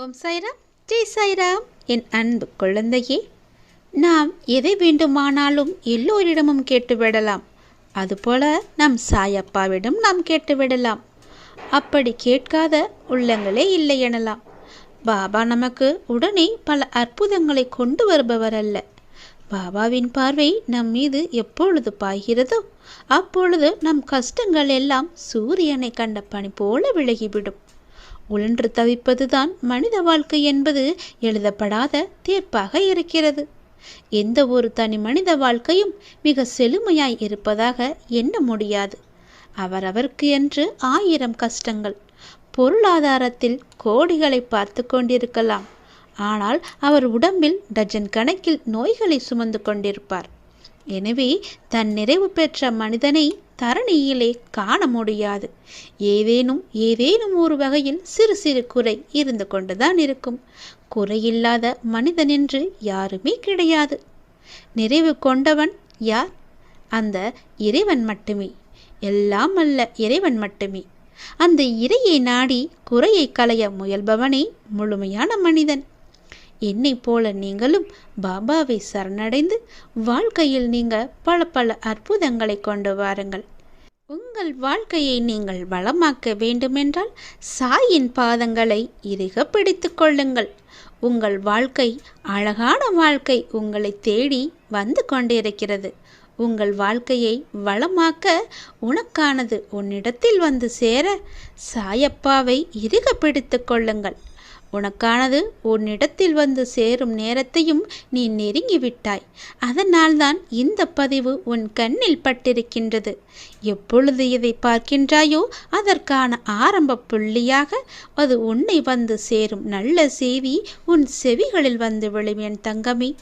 ஓம் சாய்ராம். ஜெய் சாய்ராம். என் அன்பு குழந்தையே நாம் எதை வேண்டுமானாலும் எல்லோரிடமும் கேட்டுவிடலாம். அதுபோல நம் சாயப்பாவிடம் நாம் கேட்டுவிடலாம். அப்படி கேட்காத உள்ளங்களே இல்லை எனலாம். பாபா நமக்கு உடனே பல அற்புதங்களை கொண்டு வருபவர் அல்ல பாபாவின் பார்வை நம் மீது எப்பொழுது பாய்கிறதோ அப்பொழுது நம் கஷ்டங்கள் எல்லாம் சூரியனை கண்ட பனி போல விலகிவிடும். உழன்று தவிப்பதுதான் மனித வாழ்க்கை என்பது எழுதப்படாத தீர்ப்பாக இருக்கிறது. எந்த ஒரு தனி மனித வாழ்க்கையும் மிக செழுமையாய் இருப்பதாக எண்ண முடியாது. அவரவருக்கு என்று ஆயிரம் கஷ்டங்கள் பொருளாதாரத்தில் கோடிகளை பார்த்து கொண்டிருக்கலாம். ஆனால் அவர் உடம்பில் டஜன் கணக்கில் நோய்களை சுமந்து கொண்டிருப்பார். எனவே தன் நிறைவு பெற்ற மனிதனை தரணியிலே காண முடியாது. ஏதேனும் ஏதேனும் ஒரு வகையில் சிறு சிறு குறை இருந்து கொண்டுதான் இருக்கும். குறையில்லாத மனிதன் என்று யாருமே கிடையாது. நிறைவு கொண்டவன் யார்? அந்த இறைவன் மட்டுமே. எல்லாம் அல்ல இறைவன் மட்டுமே. அந்த இறையை நாடி குறையை களைய முயல்பவனே முழுமையான மனிதன். என்னை போல நீங்களும் பாபாவை சரணடைந்து வாழ்க்கையில் நீங்கள் பல பல அற்புதங்களை கொண்டு வாருங்கள். உங்கள் வாழ்க்கையை நீங்கள் வளமாக்க வேண்டுமென்றால் சாயின் பாதங்களை இறுக பிடித்து கொள்ளுங்கள். உங்கள் வாழ்க்கை அழகான வாழ்க்கை உங்களை தேடி வந்து கொண்டிருக்கிறது. உங்கள் வாழ்க்கையை வளமாக்க உனக்கானது உன்னிடத்தில் வந்து சேர சாயப்பாவை இறுக பிடித்து கொள்ளுங்கள். உனக்கானது உன்னிடத்தில் வந்து சேரும் நேரத்தையும் நீ நெருங்கிவிட்டாய். அதனால்தான் இந்த பதிவு உன் கண்ணில் பட்டிருக்கின்றது. எப்பொழுது இதை பார்க்கின்றாயோ அதற்கான ஆரம்ப புள்ளியாக அது உன்னை வந்து சேரும் நல்ல செய்தி உன் செவிகளில் வந்து விழும் என் தங்கமே.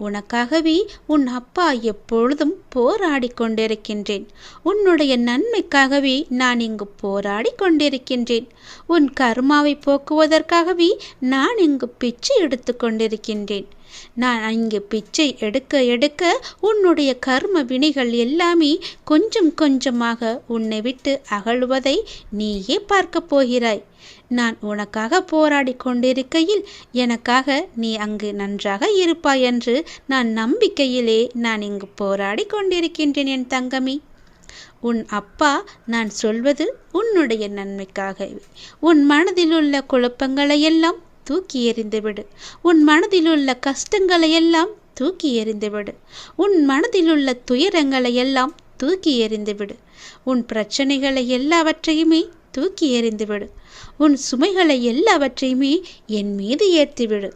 உனக்காகவே உன் அப்பா எப்பொழுதும் போராடி கொண்டிருக்கின்றேன். உன்னுடைய நன்மைக்காகவே நான் இங்கு போராடி கொண்டிருக்கின்றேன். உன் கர்மாவை போக்குவதற்காகவே நான் இங்கு பிச்சை எடுத்து கொண்டிருக்கின்றேன். நான் அங்கு பிச்சை எடுக்க எடுக்க உன்னுடைய கர்ம வினைகள் எல்லாமே கொஞ்சம் கொஞ்சமாக உன்னை விட்டு அகழ்வதை நீயே பார்க்க போகிறாய். நான் உனக்காக போராடி கொண்டிருக்கையில் எனக்காக நீ அங்கு நன்றாக இருப்பாய் என்று நான் நம்பிக்கையிலே நான் இங்கு போராடி கொண்டிருக்கின்றேன் என் தங்கமி. உன் அப்பா நான் சொல்வது உன்னுடைய நன்மைக்காகவே. உன் மனதில் உள்ள குழப்பங்களையெல்லாம் தூக்கி எறிந்துவிடு. உன் மனதிலுள்ள கஷ்டங்களை எல்லாம் தூக்கி எறிந்துவிடு. உன் மனதிலுள்ள துயரங்களை எல்லாம் தூக்கி எறிந்துவிடு. உன் பிரச்சனைகளை எல்லாவற்றையுமே தூக்கி எறிந்துவிடு. உன் சுமைகளை எல்லாவற்றையுமே என் மீது ஏற்றிவிடு.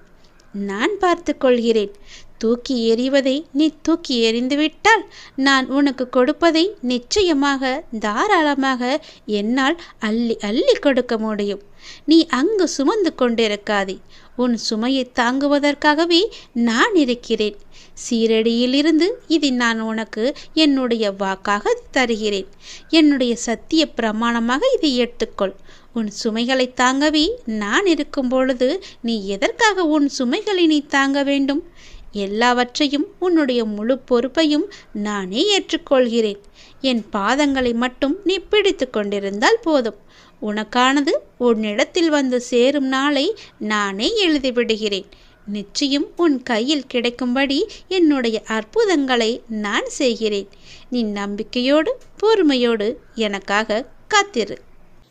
நான் பார்த்து கொள்கிறேன். தூக்கி எறிவதை நீ தூக்கி எறிந்துவிட்டால் நான் உனக்கு கொடுப்பதை நிச்சயமாக தாராளமாக என்னால் அள்ளி அள்ளி கொடுக்க முடியும். நீ அங்கு சுமந்து கொண்டிருக்காதே. உன் சுமையை தாங்குவதற்காகவே நான் இருக்கிறேன். சீரடியிலிருந்து இதை நான் உனக்கு என்னுடைய வாக்காக தருகிறேன். என்னுடைய சத்திய பிரமாணமாக இதை எடுத்துக்கொள். உன் சுமைகளை தாங்கவே நான் இருக்கும் பொழுது நீ எதற்காக உன் சுமைகளை நீ தாங்க வேண்டும்? எல்லாவற்றையும் உன்னுடைய முழு பொறுப்பையும் நானே ஏற்றுக்கொள்கிறேன். என் பாதங்களை மட்டும் நீ பிடித்து கொண்டிருந்தால் போதும். உனக்கானது உன்னிடத்தில் வந்து சேரும் நாளை நானே எழுதிவிடுகிறேன். நிச்சயம் உன் கையில் கிடைக்கும்படி என்னுடைய அற்புதங்களை நான் செய்கிறேன். நீ நம்பிக்கையோடு பொறுமையோடு எனக்காக காத்திரு.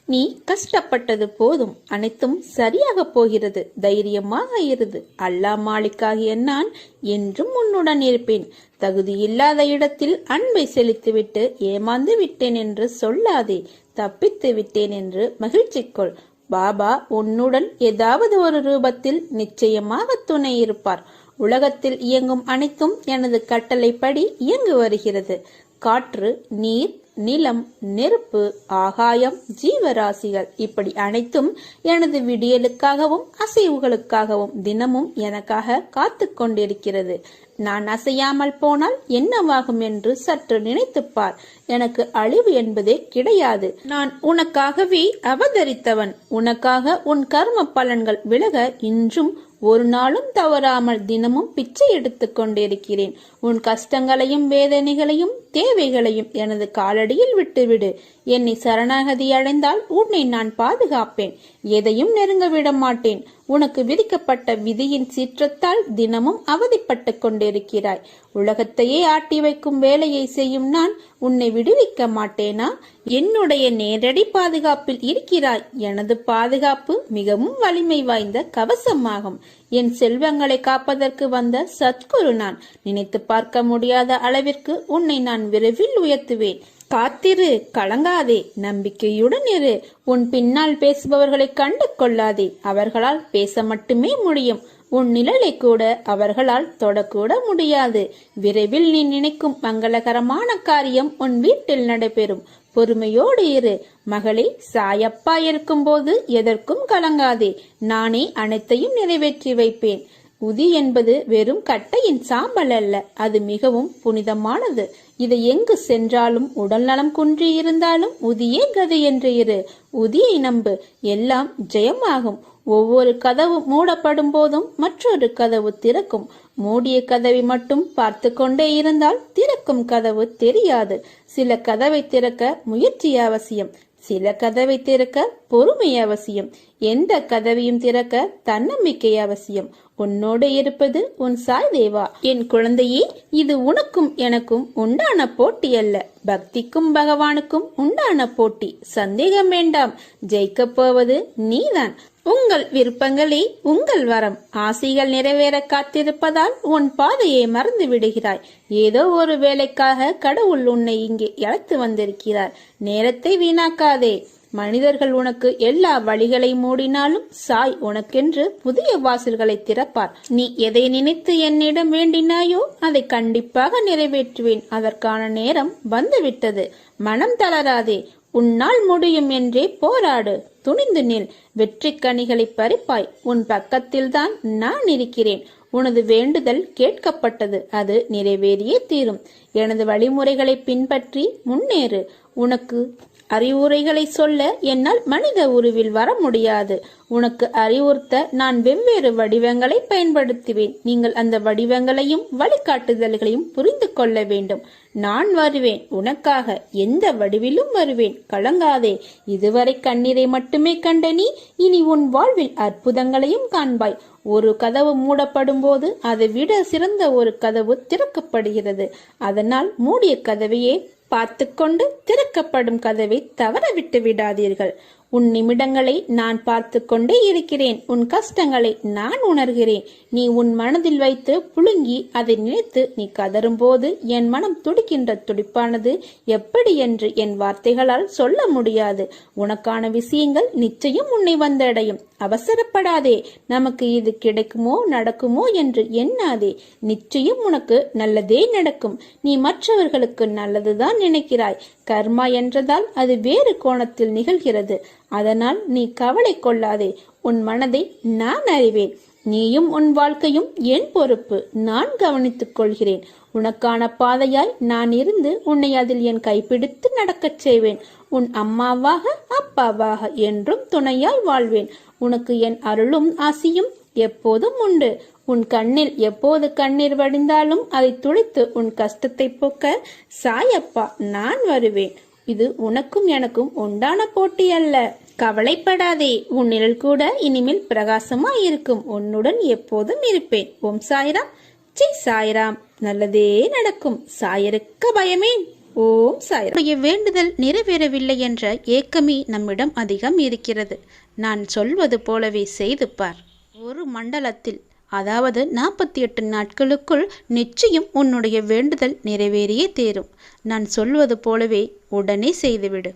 நீ கஷ்டப்பட்டது போதும் அனைத்தும் சரியாக போகிறது தைரியமாக இருது அல்லா மாலிக்காகிய நான் என்றும் உன்னுடன் இருப்பேன். தகுதியில்லாத இடத்தில் அன்பை செலுத்திவிட்டு ஏமாந்து விட்டேன் என்று சொல்லாதே தப்பித்து விட்டேன் என்று மகிழ்ச்சிக்கொள் பாபா உன்னுடன் ஏதாவது ஒரு ரூபத்தில் நிச்சயமாக துணை இருப்பார். உலகத்தில் இயங்கும் அனைத்தும் எனது கட்டளைப்படி இயங்கு வருகிறது. காற்று நீர் நிலம் நெருப்பு ஆகாயம் ஜீவராசிகள் இப்படி அனைத்தும் எனது விடியலுக்காகவும் அசைவுகளுக்காகவும் தினமும் எனக்காக காத்து கொண்டிருக்கிறது. நான் அசையாமல் போனால் என்னவாகும் என்று சற்று நினைத்துப்பார் எனக்கு அழிவு என்பதே கிடையாது. நான் உனக்காகவே அவதரித்தவன். உனக்காக உன் கர்ம பலன்கள் விலக இன்றும் ஒரு நாளும் தவறாமல் தினமும் பிச்சை எடுத்துக் கொண்டிருக்கிறேன். உன் கஷ்டங்களையும் வேதனைகளையும் தேவைகளையும் எனது காலடியில் விட்டுவிடு. என்னை சரணாகதி அடைந்தால் உன்னை நான் பாதுகாப்பேன். எதையும் நெருங்க விட மாட்டேன். உனக்கு விதிக்கப்பட்ட விதியின் சீற்றத்தால் தினமும் அவதிப்பட்டு கொண்டிருக்கிறாய். உலகத்தையே ஆட்டி வைக்கும் வேலையை செய்யும் நான் உன்னை விடுவிக்க மாட்டேனா? என்னுடைய நேரடி பாதுகாப்பில் இருக்கிறாய். எனது பாதுகாப்பு மிகவும் வலிமை வாய்ந்த கவசமாகும். என் செல்வங்களை காப்பதற்கு வந்த சத்குரு நான். நினைத்து பார்க்க முடியாத அளவிற்கு உன்னை நான் விரைவில் உயர்த்துவேன். காத்திரு கலங்காதே. நம்பிக்கையுடன் இரு. உன் பின்னால் பேசுபவர்களை கண்டு கொள்ளாதே. அவர்களால் பேச மட்டுமே முடியும். உன் நிழலை கூட அவர்களால் தொடக்கூட முடியாது. விரைவில் நீ நினைக்கும் மங்களகரமான காரியம் உன் வீட்டில் நடைபெறும். பொறுமையோடு இரு. மகளே சாயப்பா இருக்கும்போது எதற்கும் கலங்காதே. நானே அனைத்தையும் நிறைவேற்றி வைப்பேன். உதி என்பது வெறும் கட்டையின் சாம்பல் அல்ல. அது மிகவும் புனிதமானது. இதை எங்கு சென்றாலும் உடல் நலம் குன்றி இருந்தாலும் உதியே கதை என்று இரு? உதியை நம்பு. எல்லாம் ஜெயமாகும். ஒவ்வொரு கதவு மூடப்படும் போதும் மற்றொரு கதவு திறக்கும். மூடிய கதவை மட்டும் பார்த்து கொண்டே இருந்தால் திறக்கும் கதவு தெரியாது. சில கதவை திறக்க முயற்சி அவசியம். சில கதவை திறக்க பொறுமை அவசியம். எந்த கதவையும் திறக்க தன்னம்பிக்கை அவசியம். உன்னோடு இருப்பது உன் சாய் தேவா. என் குழந்தையே இது உனக்கும் எனக்கும் உண்டான போட்டி அல்ல. பக்திக்கும் பகவானுக்கும் உண்டான போட்டி. சந்தேகம் வேண்டாம். ஜெயிக்கப் போவது நீதான். உங்கள் விருப்பங்களே உங்கள் வரம். ஆசைகள் நிறைவேற காத்திருப்பதால் உன் பாதையை மறந்து விடுகிறாய். ஏதோ ஒரு வேலைக்காக கடவுள் உன்னை இங்கே இழத்து வந்திருக்கிறார். நேரத்தை வீணாக்காதே. மனிதர்கள் உனக்கு எல்லா வழிகளை மூடினாலும் சாய் உனக்கென்று புதிய வாசல்களை திறப்பார். நீ எதை நினைத்து என்னிடம் வேண்டினாயோ அதை கண்டிப்பாக நிறைவேற்றுவேன். அதற்கான நேரம் வந்துவிட்டது. மனம் தளராதே. உன்னால் முடியும் என்றே போராடு. துணிந்து நில். வெற்றி கனிகளை பறிப்பாய். உன் பக்கத்தில்தான் நான் இருக்கிறேன். உனது வேண்டுதல் கேட்கப்பட்டது. அது நிறைவேறியே தீரும். எனது வழிமுறைகளை பின்பற்றி முன்னேறு. உனக்கு அறிவுரைகளை சொல்ல என்னால் மனித உருவில் வர முடியாது. உனக்கு அறிவுறுத்த நான் வெவ்வேறு வடிவங்களை பயன்படுத்துவேன். நீங்கள் அந்த வடிவங்களையும் வழிகாட்டுதல்களையும் புரிந்து கொள்ள வேண்டும். நான் வருவேன். உனக்காக எந்த வடிவிலும் வருவேன். கலங்காதே. இதுவரை கண்ணீரை மட்டுமே கண்ட நீ இனி உன் வாழ்வில் அற்புதங்களையும் காண்பாய். ஒரு கதவு மூடப்படும் போது அதை விட சிறந்த ஒரு கதவு திறக்கப்படுகிறது. அதனால் மூடிய கதவையே பார்த்து கொண்டு திறக்கப்படும் கதவை தவற விட்டு விடாதீர்கள். உன் நிமிடங்களை நான் பார்த்து கொண்டே இருக்கிறேன். உன் கஷ்டங்களை நான் உணர்கிறேன். நீ உன் மனதில் வைத்து புழுங்கி அதை நினைத்து நீ கதறும்போது என் மனம் துடிக்கின்ற துடிப்பானது எப்படி என்று என் வார்த்தைகளால் சொல்ல முடியாது. உனக்கான விஷயங்கள் நிச்சயம் உன்னை வந்தடையும். அவசரப்படாதே. நமக்கு இது கிடைக்குமோ நடக்குமோ என்று எண்ணாதே. நிச்சயம் உனக்கு நல்லதே நடக்கும். நீ மற்றவர்களுக்கு நல்லதுதான் நினைக்கிறாய். கர்மா என்றதால் அது வேறு கோணத்தில் நிகழ்கிறது. அதனால் நீ கவலை கொள்ளாதே. உன் மனதை நான் அறிவேன். நீயும் உன் வாழ்க்கையும் என் பொறுப்பு. நான் கவனித்துக் கொள்கிறேன். உனக்கான பாதையாய் நான் இருந்து உன்னை அதில் என் கைப்பிடித்து நடக்கச் செய்வேன். உன் அம்மாவாக அப்பாவாக என்றும் துணையாய் வாழ்வேன். உனக்கு என் அருளும் ஆசியும் எப்போதும் உண்டு. உன் கண்ணில் எப்போது கண்ணீர் வடிந்தாலும் அதை துடைத்து உன் கஷ்டத்தை போக்க சாயப்பா நான் வருவேன். இது உனக்கும் எனக்கும் உண்டான போட்டி அல்ல. கவலைப்படாதே. உன் நிழல் கூட இனிமேல் பிரகாசமா இருக்கும். உன்னுடன் எப்போதும் இருப்பேன். ஓம் சாய்ராம். ஜெய் சாய்ராம். நல்லதே நடக்கும். சாயருக்க பயமே. ஓம் சாய்ராம். வேண்டுதல் நிறைவேறவில்லை என்ற ஏக்கமே நம்மிடம் அதிகம் இருக்கிறது. நான் சொல்வது போலவே செய்து பார். ஒரு மண்டலத்தில் அதாவது நாற்பத்தி எட்டு நாட்களுக்குள் நிச்சயம் உன்னுடைய வேண்டுதல் நிறைவேறியே தேரும். நான் சொல்வது போலவே உடனே செய்துவிடு.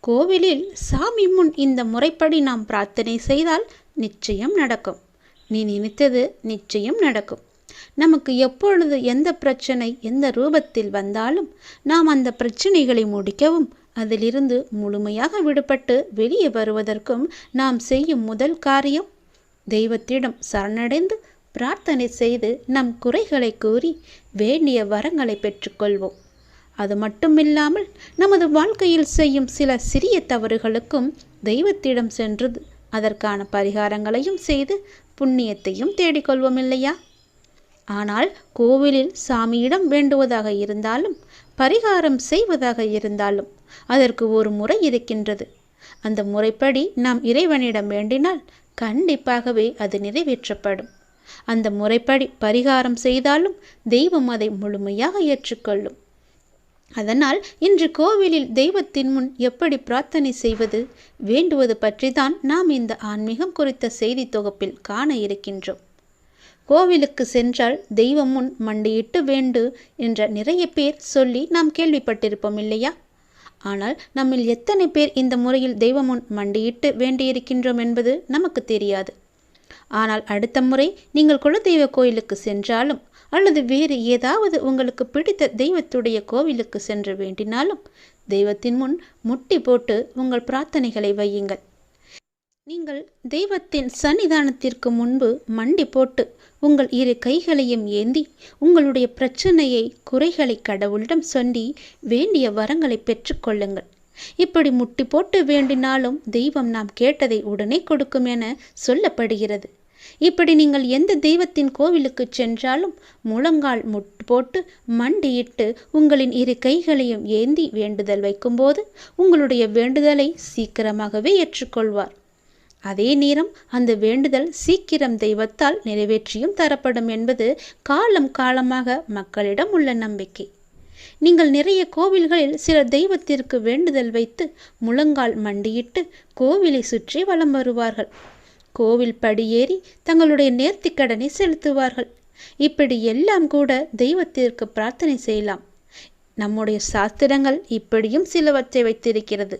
கோவிலில் சாமி முன் இந்த முறைப்படி நாம் பிரார்த்தனை செய்தால் நிச்சயம் நடக்கும். நீ நினைத்தது நிச்சயம் நடக்கும். நமக்கு எப்பொழுது எந்த பிரச்சனை எந்த ரூபத்தில் வந்தாலும் நாம் அந்த பிரச்சனைகளை முடிக்கவும் அதிலிருந்து முழுமையாக விடுபட்டு வெளியே வருவதற்கும் நாம் செய்யும் முதல் காரியம் தெய்வத்திடம் சரணடைந்து பிரார்த்தனை செய்து நம் குறைகளை கூறி வேண்டிய வரங்களை பெற்றுக்கொள்வோம். அது மட்டுமில்லாமல் நமது வாழ்க்கையில் செய்யும் சில சிறிய தவறுகளுக்கும் தெய்வத்திடம் சென்று அதற்கான பரிகாரங்களையும் செய்து புண்ணியத்தையும் தேடிக்கொள்வோம் இல்லையா? ஆனால் கோவிலில் சாமியிடம் வேண்டுவதாக இருந்தாலும் பரிகாரம் செய்வதாக இருந்தாலும் அதற்கு ஒரு முறை இருக்கின்றது. அந்த முறைப்படி நாம் இறைவனிடம் வேண்டினால் கண்டிப்பாகவே அது நிறைவேற்றப்படும். அந்த முறைப்படி பரிகாரம் செய்தாலும் தெய்வம் அதை முழுமையாக ஏற்றுக்கொள்ளும். அதனால் இன்று கோவிலில் தெய்வத்தின் முன் எப்படி பிரார்த்தனை செய்வது வேண்டுவது பற்றிதான் நாம் இந்த ஆன்மீகம் குறித்த செய்தி தொகுப்பில் காண இருக்கின்றோம். கோவிலுக்கு சென்றால் தெய்வம் முன் மண்டியிட்டு வேண்டு என்ற நிறைய பேர் சொல்லி நாம் கேள்விப்பட்டிருப்போம் இல்லையா? ஆனால் நம்மில் எத்தனை பேர் இந்த முறையில் தெய்வமுன் மண்டியிட்டு வேண்டியிருக்கின்றோம் என்பது நமக்கு தெரியாது. ஆனால் அடுத்த முறை நீங்கள் குலதெய்வ கோயிலுக்கு சென்றாலும் அல்லது வேறு ஏதாவது உங்களுக்கு பிடித்த தெய்வத்துடைய கோவிலுக்கு சென்று வேண்டினாலும் தெய்வத்தின் முன் முட்டி போட்டு உங்கள் பிரார்த்தனைகளை வையுங்கள். நீங்கள் தெய்வத்தின் சன்னிதானத்திற்கு முன்பு மண்டி போட்டு உங்கள் இரு கைகளையும் ஏந்தி உங்களுடைய பிரச்சனையை குறைகளை கடவுளிடம் சொல்லி வேண்டிய வரங்களை பெற்றுக்கொள்ளுங்கள் இப்படி முட்டி போட்டு வேண்டினாலும் தெய்வம் நாம் கேட்டதை உடனே கொடுக்கும் என சொல்லப்படுகிறது. இப்படி நீங்கள் எந்த தெய்வத்தின் கோவிலுக்கு சென்றாலும் முழங்கால் முட்டு போட்டு மண்டியிட்டு உங்களின் இரு கைகளையும் ஏந்தி வேண்டுதல் வைக்கும்போது உங்களுடைய வேண்டுதலை சீக்கிரமாகவே ஏற்றுக்கொள்வார். அதே நேரம் அந்த வேண்டுதல் சீக்கிரம் தெய்வத்தால் நிறைவேற்றியும் தரப்படும் என்பது காலம் காலமாக மக்களிடம் உள்ள நம்பிக்கை. நீங்கள் நிறைய கோவில்களில் சில தெய்வத்திற்கு வேண்டுதல் வைத்து முழங்கால் மண்டியிட்டு கோவிலை சுற்றி வலம் வருவார்கள். கோவில் படியேறி தங்களுடைய நேர்த்திக்கடனை செலுத்துவார்கள். இப்படி எல்லாம் கூட தெய்வத்திற்கு பிரார்த்தனை செய்யலாம். நம்முடைய சாஸ்திரங்கள் இப்படியும் சிலவற்றை வைத்திருக்கிறது.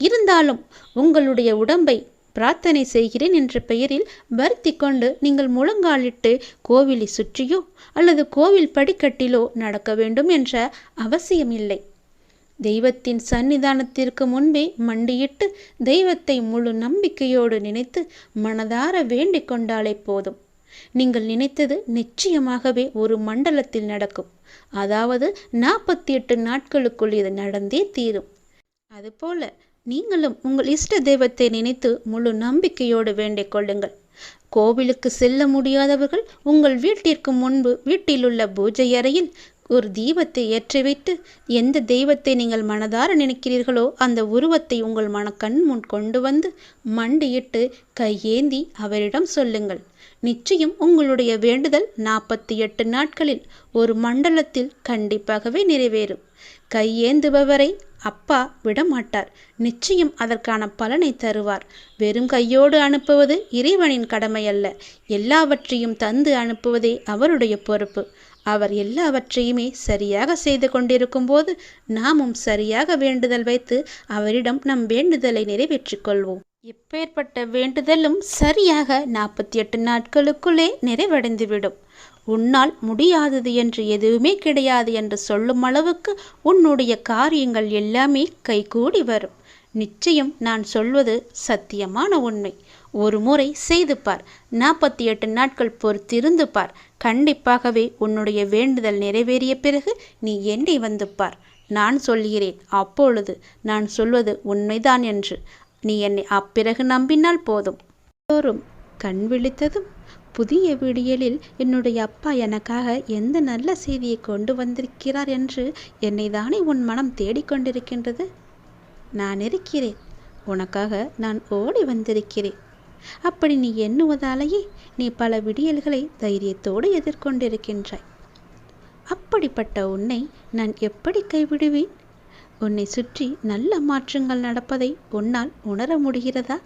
இருந்தாலும் உங்களுடைய உடம்பை பிரார்த்தனை செய்கிறேன் என்ற பெயரில் வருத்தி கொண்டு நீங்கள் முழங்காலிட்டு கோவிலை சுற்றியோ அல்லது கோவில் படிக்கட்டிலோ நடக்க வேண்டும் என்ற அவசியம் இல்லை தெய்வத்தின் சன்னிதானத்திற்கு முன்பே மண்டியிட்டு தெய்வத்தை முழு நம்பிக்கையோடு நினைத்து மனதார வேண்டிக் கொண்டாலே போதும். நீங்கள் நினைத்தது நிச்சயமாகவே ஒரு மண்டலத்தில் நடக்கும். அதாவது நாற்பத்தி எட்டு நாட்களுக்குள் இது நடந்தே தீரும். அதுபோல நீங்களும் உங்கள் இஷ்ட தெய்வத்தை நினைத்து முழு நம்பிக்கையோடு வேண்டிக் கொள்ளுங்கள். கோவிலுக்கு செல்ல முடியாதவர்கள் உங்கள் வீட்டிற்கு முன்பு வீட்டிலுள்ள பூஜை அறையில் ஒரு தீபத்தை ஏற்றி வைத்து எந்த தெய்வத்தை நீங்கள் மனதார நினைக்கிறீர்களோ அந்த உருவத்தை உங்கள் மனக்கண் முன் கொண்டு வந்து மண்டியிட்டு கையேந்தி அவரிடம் சொல்லுங்கள். நிச்சயம் உங்களுடைய வேண்டுதல் நாற்பத்தி எட்டு நாட்களில் ஒரு மண்டலத்தில் கண்டிப்பாகவே நிறைவேறும். கையேந்துபவரை அப்பா விடமாட்டார். நிச்சயம் அதற்கான பலனை தருவார். வெறும் கையோடு அனுப்புவது இறைவனின் கடமை அல்ல எல்லாவற்றையும் தந்து அனுப்புவதே அவருடைய பொறுப்பு. அவர் எல்லாவற்றையுமே சரியாக செய்து கொண்டிருக்கும் போது நாமும் சரியாக வேண்டுதல் வைத்து அவரிடம் நம் வேண்டுதலை நிறைவேற்றிக் கொள்வோம். இப்பேற்பட்ட வேண்டுதலும் சரியாக நாற்பத்தி எட்டு நாட்களுக்குள்ளே நிறைவடைந்துவிடும். உன்னால் முடியாதது என்று எதுவுமே கிடையாது என்று சொல்லும் அளவுக்கு உன்னுடைய காரியங்கள் எல்லாமே கைகூடி வரும். நிச்சயம் நான் சொல்வது சத்தியமான உண்மை. ஒரு முறை செய்து பார். நாற்பத்தி எட்டு நாட்கள் பொறுத்திருந்து பார். கண்டிப்பாகவே உன்னுடைய வேண்டுதல் நிறைவேறிய பிறகு நீ என்னை வந்து பார். நான் சொல்கிறேன் அப்பொழுது நான் சொல்வது உண்மைதான் என்று. நீ என்னை அப்பிறகு நம்பினால் போதும். தோறும் கண் விழித்ததும் புதிய விடியலில் என்னுடைய அப்பா எனக்காக எந்த நல்ல செய்தியை கொண்டு வந்திருக்கிறார் என்று என்னை தானே உன் மனம் தேடிக்கொண்டிருக்கின்றது? நான் இருக்கிறேன். உனக்காக நான் ஓடி வந்திருக்கிறேன். அப்படி நீ எண்ணுவதாலேயே நீ பல விடியல்களை தைரியத்தோடு எதிர்கொண்டிருக்கின்றாய். அப்படிப்பட்ட உன்னை நான் எப்படி கைவிடுவேன்? உன்னை சுற்றி நல்ல மாற்றங்கள் நடப்பதை உன்னால் உணர முடிகிறதா?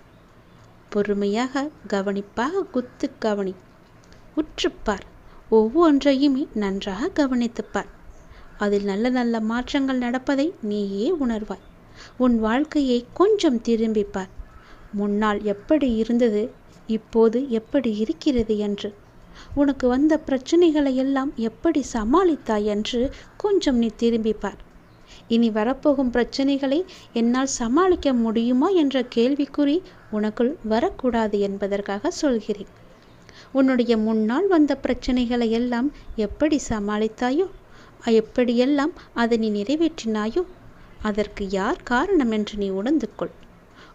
பொறுமையாக கவனிப்பாக குத்து கவனி. உற்றுப்பார் ஒவ்வொன்றையுமே நன்றாக கவனித்துப்பார் அதில் நல்ல நல்ல மாற்றங்கள் நடப்பதை நீயே உணர்வாய். உன் வாழ்க்கையை கொஞ்சம் திரும்பிப்பார் முன்னால் எப்படி இருந்தது இப்போது எப்படி இருக்கிறது என்று. உனக்கு வந்த பிரச்சனைகளை எல்லாம் எப்படி சமாளித்தாய் என்று கொஞ்சம் நீ திரும்பிப்பார் இனி வரப்போகும் பிரச்சனைகளை என்னால் சமாளிக்க முடியுமா என்ற கேள்விக்குறி உனக்குள் வரக்கூடாது என்பதற்காக சொல்கிறேன். உன்னுடைய முன்னால் வந்த பிரச்சனைகளை எல்லாம் எப்படி சமாளித்தாயோ எப்படியெல்லாம் அதை நீ நிறைவேற்றினாயோ அதற்கு யார் காரணம் என்று நீ உணர்ந்து கொள்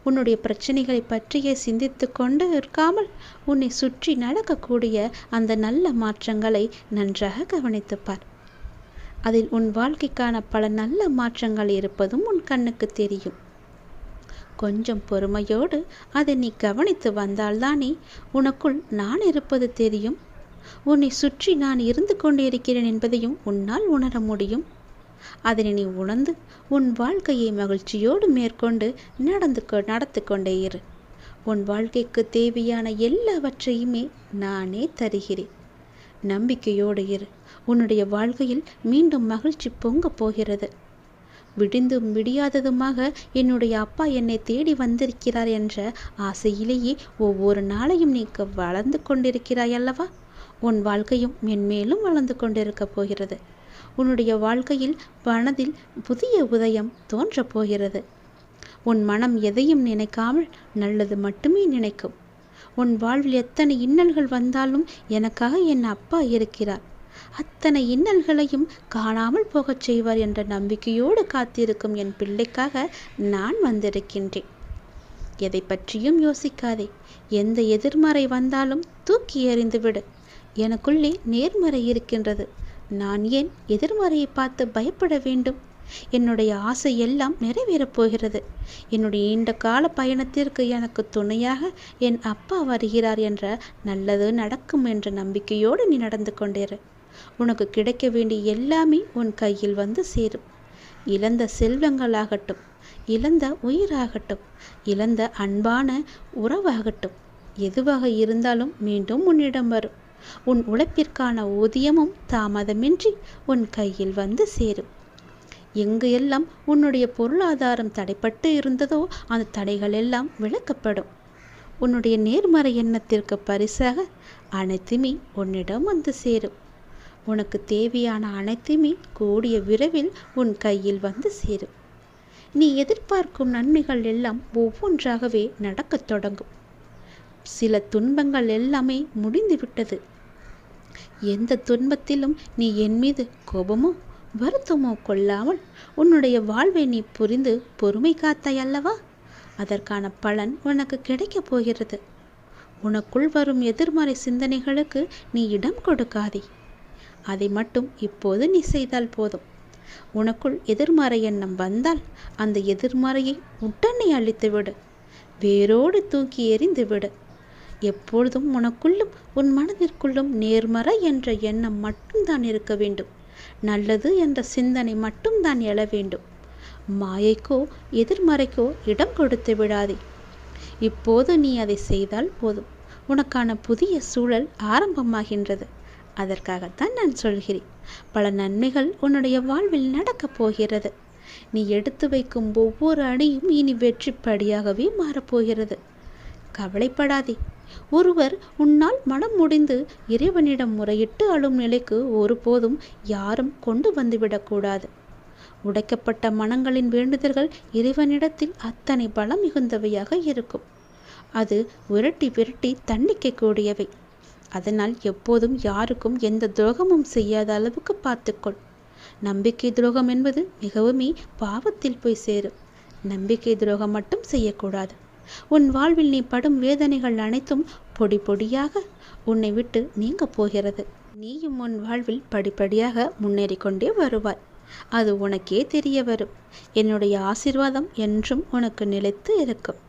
உன்னுடைய பிரச்சனைகளை பற்றியே சிந்தித்து கொண்டு இருக்காமல் உன்னை சுற்றி நடக்கக்கூடிய அந்த நல்ல மாற்றங்களை நன்றாக கவனித்துப்பார் அதில் உன் வாழ்க்கைக்கான பல நல்ல மாற்றங்கள் இருப்பதும் உன் கண்ணுக்கு தெரியும். கொஞ்சம் பொறுமையோடு அதை நீ கவனித்து வந்தால்தானே உனக்குள் நான் இருப்பது தெரியும்? உன்னை சுற்றி நான் இருந்து கொண்டிருக்கிறேன் என்பதையும் உன்னால் உணர முடியும். அதனை நீ உணர்ந்து உன் வாழ்க்கையை மகிழ்ச்சியோடு மேற்கொண்டு நடந்து நடத்து கொண்டே இரு. உன் வாழ்க்கைக்கு தேவையான எல்லாவற்றையுமே நானே தருகிறேன். நம்பிக்கையோடு இரு. உன்னுடைய வாழ்க்கையில் மீண்டும் மகிழ்ச்சி பொங்கப் போகிறது. விடிந்தும் விடியாததுமாக என்னுடைய அப்பா என்னை தேடி வந்திருக்கிறார் என்ற ஆசையிலேயே ஒவ்வொரு நாளையும் நீ வளர்ந்து கொண்டிருக்கிறாய் அல்லவா? உன் வாழ்க்கையும் மென்மேலும் வளர்ந்து கொண்டிருக்கப் போகிறது. உன்னுடைய வாழ்க்கையில் மனதில் புதிய உதயம் தோன்றப் போகிறது. உன் மனம் எதையும் நினைக்காமல் நல்லது மட்டுமே நினைக்கும். உன் வாழ்வில் எத்தனை இன்னல்கள் வந்தாலும் எனக்காக என் அப்பா இருக்கிறார். அத்தனை இன்னல்களையும் காணாமல் போகச் செய்வார் என்ற நம்பிக்கையோடு காத்திருக்கும் என் பிள்ளைக்காக நான் வந்திருக்கின்றேன். எதை பற்றியும் யோசிக்காதே. எந்த எதிர்மறை வந்தாலும் தூக்கி எறிந்துவிடு எனக்குள்ளே நேர்மறை இருக்கின்றது. நான் ஏன் எதிர்மறையை பார்த்து பயப்பட வேண்டும்? என்னுடைய ஆசை எல்லாம் நிறைவேறப் போகிறது. என்னுடைய நீண்ட கால பயணத்திற்கு எனக்கு துணையாக என் அப்பா வருகிறார் என்ற நல்லது நடக்கும் என்ற நம்பிக்கையோடு நீ நடந்து கொண்டேரு. உனக்கு கிடைக்க வேண்டிய எல்லாமே உன் கையில் வந்து சேரும். இழந்த செல்வங்களாகட்டும் இழந்த உயிராகட்டும் இழந்த அன்பான உறவாகட்டும் எதுவாக இருந்தாலும் மீண்டும் உன்னிடம் வரும். உன் உழைப்பிற்கான ஊதியமும் தாமதமின்றி உன் கையில் வந்து சேரும். எங்கு எல்லாம் உன்னுடைய பொருளாதாரம் தடைப்பட்டு இருந்ததோ அந்த தடைகள் எல்லாம் விளக்கப்படும் உன்னுடைய நேர்மறை எண்ணத்திற்கு பரிசாக அனைத்துமே உன்னிடம் வந்து சேரும். உனக்கு தேவையான அனைத்துமே கூடிய விரைவில் உன் கையில் வந்து சேரும். நீ எதிர்பார்க்கும் நன்மைகள் எல்லாம் ஒவ்வொன்றாகவே நடக்கத் தொடங்கும். சில துன்பங்கள் எல்லாமே முடிந்துவிட்டது. எந்த துன்பத்திலும் நீ என் மீது கோபமோ வருத்தமோ கொள்ளாமல் உன்னுடைய வாழ்வை நீ புரிந்து பொறுமை காத்தாய் அல்லவா? அதற்கான பலன் உனக்கு கிடைக்கப் போகிறது. உனக்குள் வரும் எதிர்மறை சிந்தனைகளுக்கு நீ இடம் கொடுக்காதே. அதை மட்டும் இப்போது நீ செய்தால் போதும். உனக்குள் எதிர்மறை எண்ணம் வந்தால் அந்த எதிர்மறையை உடனே அழித்துவிடு வேரோடு தூக்கி எறிந்து விடு. எப்பொழுதும் உனக்குள்ளும் உன் மனதிற்குள்ளும் நேர்மறை என்ற எண்ணம் மட்டும்தான் இருக்க வேண்டும். நல்லது என்ற சிந்தனை மட்டும்தான் எழ வேண்டும். மாயைக்கோ எதிர்மறைக்கோ இடம் கொடுத்து விடாதே. இப்போது நீ அதை செய்தால் போதும். உனக்கான புதிய சூழல் ஆரம்பமாகின்றது. அதற்காகத்தான் நான் சொல்கிறேன். பல நன்மைகள் உன்னுடைய வாழ்வில் நடக்கப் போகிறது. நீ எடுத்து வைக்கும் ஒவ்வொரு அணியும் இனி வெற்றிப்படியாகவே மாறப்போகிறது. கவலைப்படாதே. ஒருவர் உன்னால் மனம் முடிந்து இறைவனிடம் முறையிட்டு அழும் நிலைக்கு ஒருபோதும் யாரும் கொண்டு வந்துவிடக்கூடாது உடைக்கப்பட்ட மனங்களின் வேண்டுதல்கள் இறைவனிடத்தில் அத்தனை பலம் மிகுந்தவையாக இருக்கும். அது விரட்டி விரட்டி தண்டிக்கக்கூடியவை அதனால் எப்போதும் யாருக்கும் எந்த துரோகமும் செய்யாத அளவுக்கு பார்த்துக்கொள். நம்பிக்கை துரோகம் என்பது மிகவுமே பாவத்தில் போய் சேரும். நம்பிக்கை துரோகம் மட்டும் செய்யக்கூடாது. உன் வாழ்வில் நீ படும் வேதனைகள் அனைத்தும் பொடி பொடியாக உன்னை விட்டு நீங்க போகிறது. நீயும் உன் வாழ்வில் படிப்படியாக முன்னேறி கொண்டே வருவாய். அது உனக்கே தெரிய வரும். என்னுடைய ஆசிர்வாதம் என்றும் உனக்கு நிலைத்து இருக்கும்.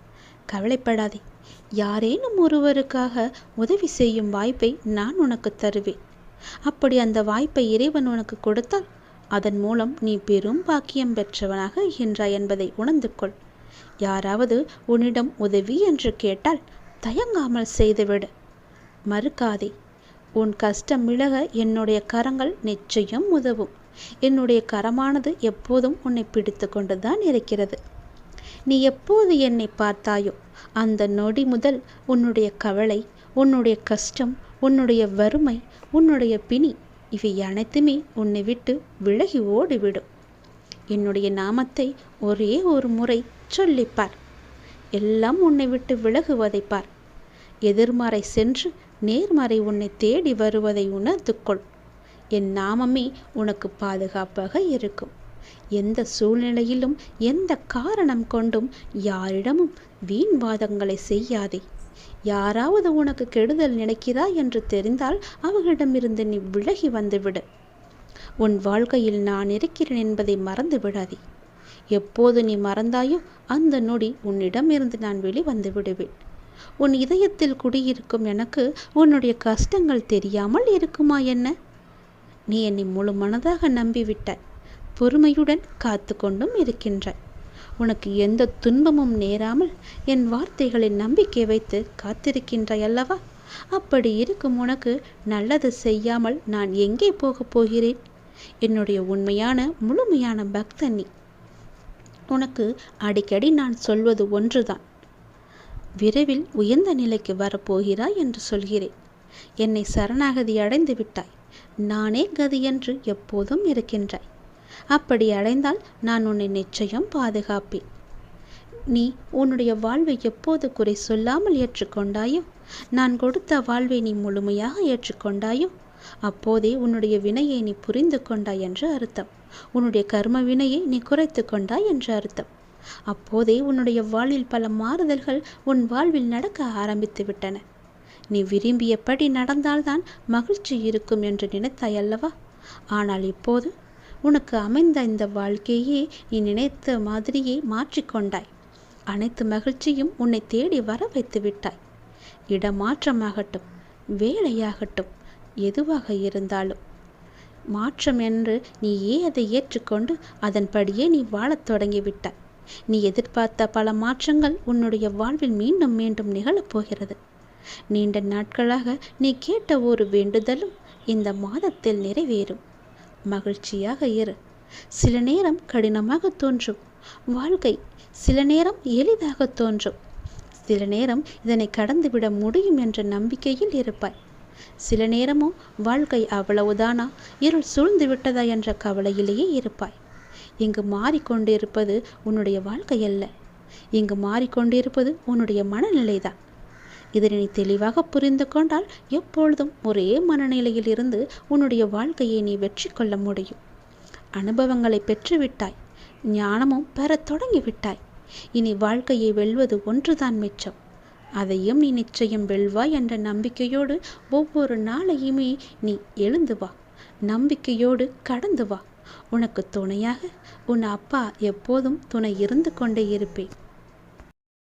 கவலைப்படாதே. யாரேனும் ஒருவருக்காக உதவி செய்யும் வாய்ப்பை நான் உனக்கு தருவேன். அப்படி அந்த வாய்ப்பை இறைவன் உனக்கு கொடுத்தால் அதன் மூலம் நீ பெரும் பாக்கியம் பெற்றவனாக இருக்கின்றாய் என்பதை உணர்ந்து கொள். யாராவது உன்னிடம் உதவி என்று கேட்டால் தயங்காமல் செய்துவிடு. மறுக்காதே. உன் கஷ்டம் விலக என்னுடைய கரங்கள் நிச்சயம் உதவும். என்னுடைய கரமானது எப்போதும் உன்னை பிடித்து கொண்டுதான் இருக்கிறது. நீ எப்போது என்னை பார்த்தாயோ அந்த நொடி முதல் உன்னுடைய கவலை உன்னுடைய கஷ்டம் உன்னுடைய வறுமை உன்னுடைய பிணி இவை அனைத்துமே உன்னை விட்டு விலகி ஓடிவிடும். என்னுடைய நாமத்தை ஒரே ஒரு முறை சொல்லிப்பார் எல்லாம் உன்னை விட்டு விலகுவதை பார். எதிர்மறை சென்று நேர்மறை உன்னை தேடி வருவதை உணர்ந்து கொள். என் நாமமே உனக்கு பாதுகாப்பாக இருக்கும். எந்த சூழ்நிலையிலும் எந்த காரணம் கொண்டும் யாரிடமும் வீண் வாதங்களை செய்யாதே. யாராவது உனக்கு கெடுதல் நினைக்கிறா என்று தெரிந்தால் அவர்களிடமிருந்து நீ விலகி வந்துவிடு. உன் வாழ்க்கையில் நான் இருக்கிறேன் என்பதை மறந்து விடாதே. எப்போது நீ மறந்தாயோ அந்த நொடி உன்னிடமிருந்து நான் வெளிவந்து விடுவேன். உன் இதயத்தில் குடியிருக்கும் எனக்கு உன்னுடைய கஷ்டங்கள் தெரியாமல் இருக்குமா என்ன? நீ என்னை முழு மனதாக நம்பிவிட்டாய் பொறுமையுடன் காத்து கொண்டும் இருக்கின்றாய் உனக்கு எந்த துன்பமும் நேராமல் என் வார்த்தைகளின் நம்பிக்கை வைத்து காத்திருக்கின்றாய் அல்லவா அப்படி இருக்கும் உனக்கு நல்லது செய்யாமல் நான் எங்கே போகப் போகிறேன்? என்னுடைய உண்மையான முழுமையான பக்தன் நீ. உனக்கு அடிக்கடி நான் சொல்வது ஒன்றுதான். விரைவில் உயர்ந்த நிலைக்கு வரப்போகிறாய் என்று சொல்கிறேன். என்னை சரணாகதி அடைந்து விட்டாய். நானே கதி என்று எப்போதும் இருக்கின்றாய். அப்படி அடைந்தால் நான் உன்னை நிச்சயம் பாதுகாப்பேன். நீ உன்னுடைய வாழ்வை எப்போது குறை சொல்லாமல் ஏற்றுக்கொண்டாயோ? நான் கொடுத்த வாழ்வை நீ முழுமையாக ஏற்றுக்கொண்டாயோ? அப்போதே உன்னுடைய வினையை நீ புரிந்து கொண்டாய் என்று அர்த்தம். உன்னுடைய கர்ம வினையை நீ குறைத்து கொண்டாய் என்று அர்த்தம். அப்போதே உன்னுடைய வாழ்வில் பல மாறுதல்கள் உன் வாழ்வில் நடக்க ஆரம்பித்து விட்டன. நீ விரும்பியபடி நடந்தால்தான் மகிழ்ச்சி இருக்கும் என்று நினைத்தாய் அல்லவா? ஆனால் இப்போது உனக்கு அமைந்த இந்த வாழ்க்கையே நீ நினைத்த மாதிரியே மாற்றிக்கொண்டாய் அனைத்து மகிழ்ச்சியும் உன்னை தேடி வர வைத்து விட்டாய். இடமாற்றமாகட்டும் வேலையாகட்டும் எதுவாக இருந்தாலும். மாற்றம் என்று நீ அதை ஏற்றுக்கொண்டு அதன்படியே நீ வாழத் தொடங்கிவிட்டாய் நீ எதிர்பார்த்த பல மாற்றங்கள் உன்னுடைய வாழ்வில் மீண்டும் மீண்டும் நிகழப்போகிறது நீண்ட நாட்களாக நீ கேட்ட ஒரு வேண்டுதலும் இந்த மாதத்தில் நிறைவேறும். மகிழ்ச்சியாக இரு. சில நேரம் கடினமாக தோன்றும். வாழ்க்கை சில நேரம் எளிதாக தோன்றும். சில நேரம் இதனை கடந்துவிட முடியும் என்ற நம்பிக்கையில் இருப்பாய். சில நேரமோ வாழ்க்கை அவ்வளவுதானா? இருள் சூழ்ந்து விட்டதா என்ற கவலையிலேயே இருப்பாய். இங்கு மாறிக்கொண்டிருப்பது உன்னுடைய வாழ்க்கை அல்ல. இங்கு மாறிக்கொண்டிருப்பது உன்னுடைய மனநிலைதான். இதனை நீ தெளிவாக புரிந்து கொண்டால் எப்பொழுதும் ஒரே மனநிலையில் இருந்து உன்னுடைய வாழ்க்கையை நீ வெற்றி கொள்ள முடியும். அனுபவங்களை பெற்றுவிட்டாய். ஞானமும் பெறத் தொடங்கிவிட்டாய். இனி வாழ்க்கையை வெல்வது ஒன்றுதான் மிச்சம். அதையும் நீ நிச்சயம் வெல்வாய் என்ற நம்பிக்கையோடு ஒவ்வொரு நாளையுமே நீ எழுந்து வா. நம்பிக்கையோடு கடந்து வா. உனக்கு துணையாக உன் அப்பா எப்போதும் துணை இருந்து கொண்டே இருப்பேன்.